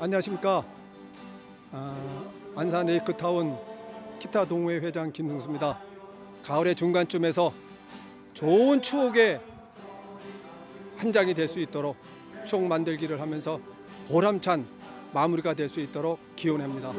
안녕하십니까. 아, 안산 레이크타운 기타 동호회 회장 김승수입니다. 가을의 중간쯤에서 좋은 추억의 한 장이 될 수 있도록 추억 만들기를 하면서 보람찬 마무리가 될 수 있도록 기원합니다.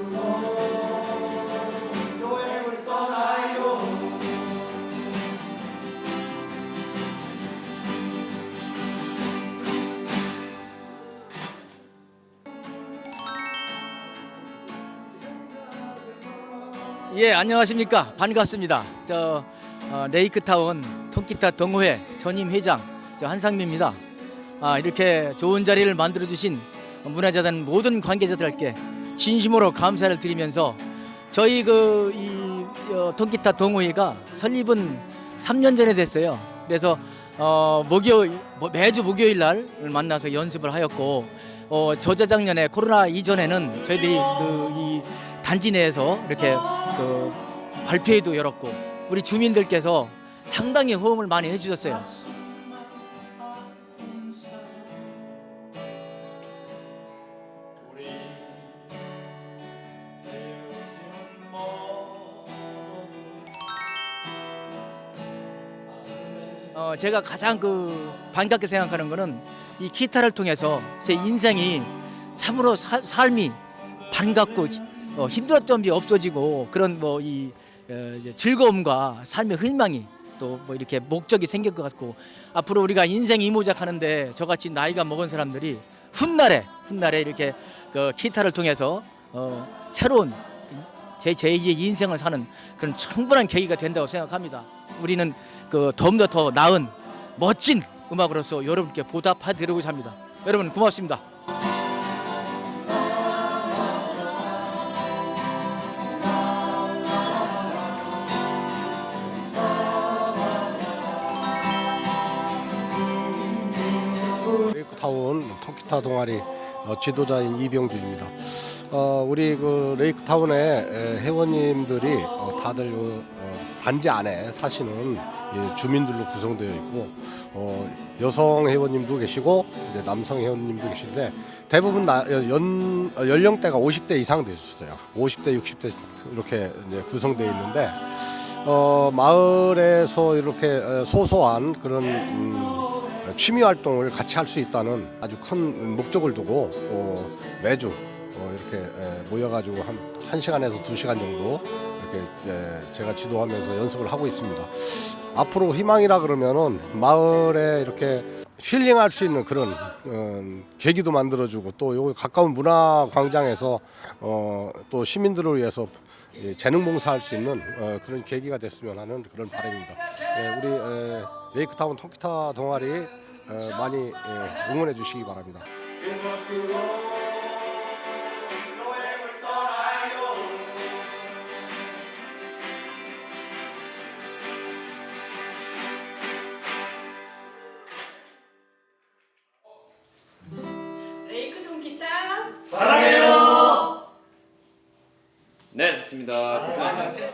예, 안녕하십니까. 반갑습니다. 저 어, 레이크타운 통기타 동호회 전임 회장 저 한상미입니다. 아, 이렇게 좋은 자리를 만들어 주신 문화재단 모든 관계자들께 진심으로 감사를 드리면서 저희 그이 어, 통기타 동호회가 설립은 3년 전에 됐어요. 그래서 어, 목요일 뭐, 매주 목요일 날 만나서 연습을 하였고 어, 저저작년에 코로나 이전에는 저희들이 그 이 단지 내에서 이렇게 그 발표회도 열었고 우리 주민들께서 상당히 호응을 많이 해주셨어요. 어, 제가 가장 그 반갑게 생각하는 거는 이 기타를 통해서 제 인생이 참으로 사- 삶이 반갑고 어, 힘들었던 게 없어지고 그런 뭐이 어, 즐거움과 삶의 희망이 또 뭐 이렇게 목적이 생길 것 같고 앞으로 우리가 인생 이모작 하는데 저같이 나이가 먹은 사람들이 훗날에 훗날에 이렇게 그 기타를 통해서 어, 새로운 제 제2의 인생을 사는 그런 충분한 계기가 된다고 생각합니다. 우리는 그 더욱더 더 나은 멋진 음악으로서 여러분께 보답해 드리고자 합니다. 여러분 고맙습니다. 레이크타운 통기타 동아리 어, 지도자인 이병준입니다. 어, 우리 그 레이크타운의 에, 회원님들이 어, 다들 그, 어, 단지 안에 사시는 예, 주민들로 구성되어 있고 어, 여성 회원님도 계시고 남성 회원님도 계신데 대부분 나, 연, 어, 연령대가 50대 이상 되셨어요. 50대, 60대 이렇게 구성되어 있는데 어, 마을에서 이렇게 어, 소소한 그런 음, 취미 활동을 같이 할 수 있다는 아주 큰 목적을 두고 어, 매주 어, 이렇게 에, 모여가지고 한, 한 시간에서 두 시간 정도 이렇게 에, 제가 지도하면서 연습을 하고 있습니다. 앞으로 희망이라 그러면은 마을에 이렇게 힐링할 수 있는 그런 어, 계기도 만들어주고 또 여기 가까운 문화 광장에서 어, 또 시민들을 위해서 예, 재능 봉사할 수 있는 어, 그런 계기가 됐으면 하는 그런 바람입니다. 예, 우리 에, 레이크타운 통기타 동아리 어, 많이 예, 응원해 주시기 바랍니다. 기타 사랑해요 네, 좋습니다.